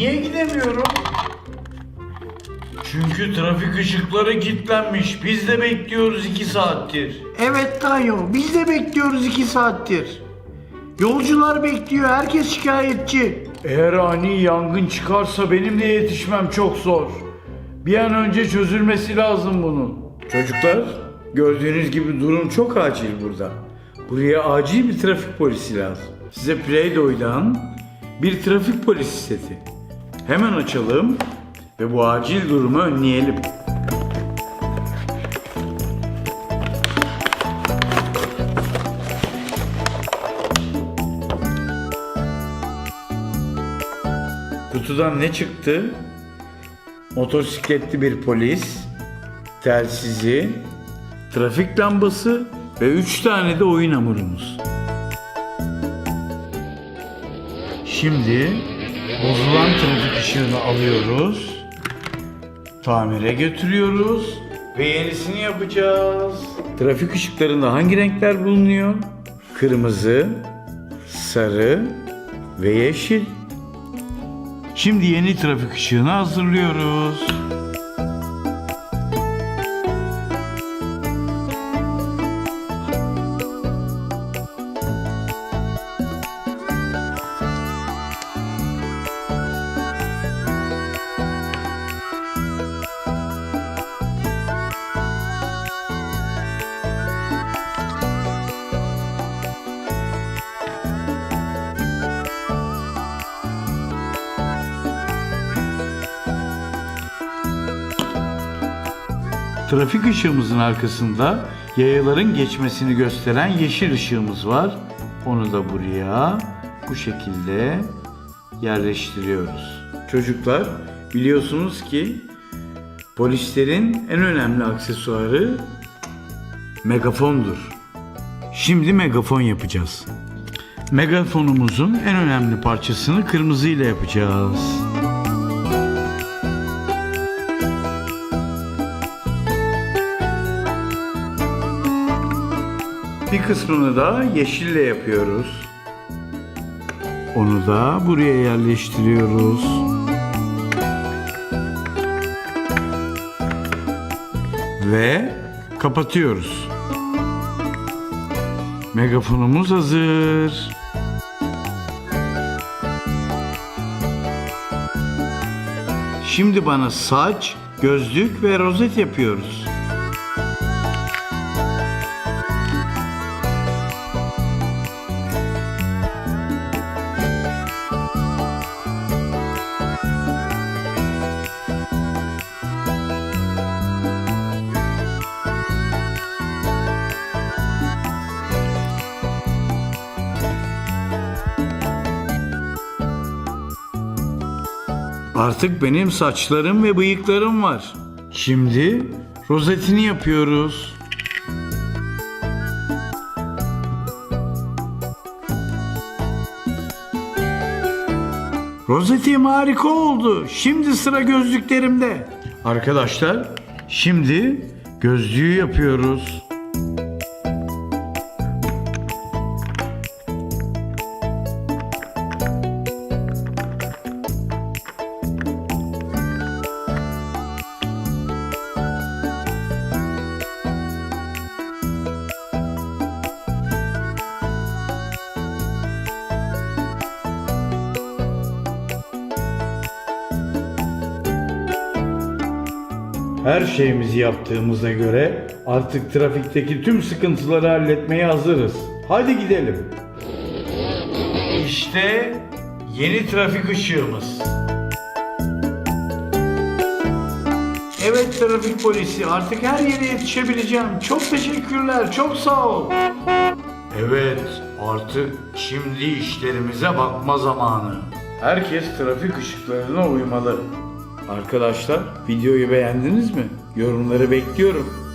Niye gidemiyorum? Çünkü trafik ışıkları kilitlenmiş. Biz de bekliyoruz iki saattir. Evet Tayo, biz de bekliyoruz iki saattir. Yolcular bekliyor, herkes şikayetçi. Eğer ani yangın çıkarsa benim de yetişmem çok zor. Bir an önce çözülmesi lazım bunun. Çocuklar, gördüğünüz gibi durum çok acil burada. Buraya acil bir trafik polisi lazım. Size Play-Doh'dan bir trafik polisi seti. Hemen açalım ve bu acil durumu önleyelim. Kutudan ne çıktı? Motosikletli bir polis, telsizi, trafik lambası ve üç tane de oyun hamurumuz. Şimdi bozulan trafik ışığını alıyoruz, tamire götürüyoruz ve yenisini yapacağız. Trafik ışıklarında hangi renkler bulunuyor? Kırmızı, sarı ve yeşil. Şimdi yeni trafik ışığını hazırlıyoruz. Trafik ışığımızın arkasında yayaların geçmesini gösteren yeşil ışığımız var. Onu da buraya bu şekilde yerleştiriyoruz. Çocuklar biliyorsunuz ki polislerin en önemli aksesuarı megafondur. Şimdi megafon yapacağız. Megafonumuzun en önemli parçasını kırmızı ile yapacağız. Bir kısmını da yeşille yapıyoruz. Onu da buraya yerleştiriyoruz. Ve kapatıyoruz. Megafonumuz hazır. Şimdi bana saç, gözlük ve rozet yapıyoruz. Artık benim saçlarım ve bıyıklarım var. Şimdi rozetini yapıyoruz. Rozetim harika oldu. Şimdi sıra gözlüklerimde. Arkadaşlar, şimdi gözlüğü yapıyoruz. Her şeyimizi yaptığımıza göre artık trafikteki tüm sıkıntıları halletmeye hazırız. Hadi gidelim. İşte yeni trafik ışığımız. Evet trafik polisi artık her yere yetişebileceğim. Çok teşekkürler. Çok sağ ol. Evet artık şimdi işlerimize bakma zamanı. Herkes trafik ışıklarına uymalı. Arkadaşlar videoyu beğendiniz mi? Yorumları bekliyorum.